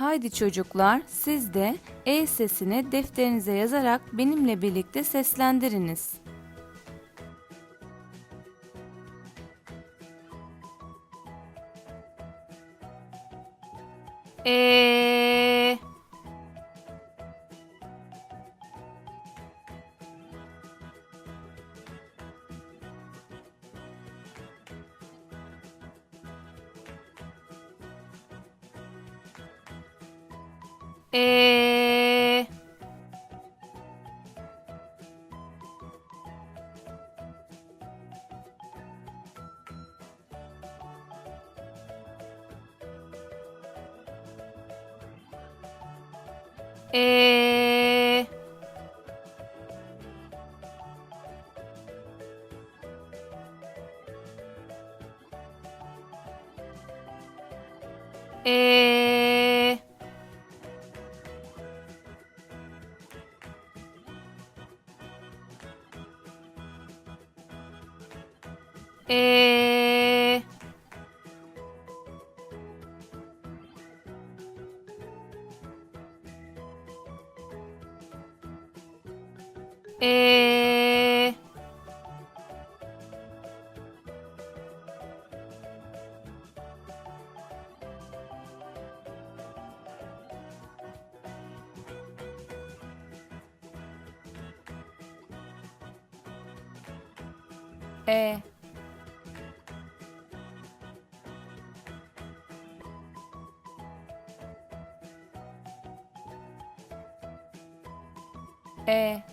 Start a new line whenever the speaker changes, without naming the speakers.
Haydi çocuklar siz de E sesini defterinize yazarak benimle birlikte seslendiriniz. E Ee... Ee... Ee... Ee... Ee... Ee... Eh.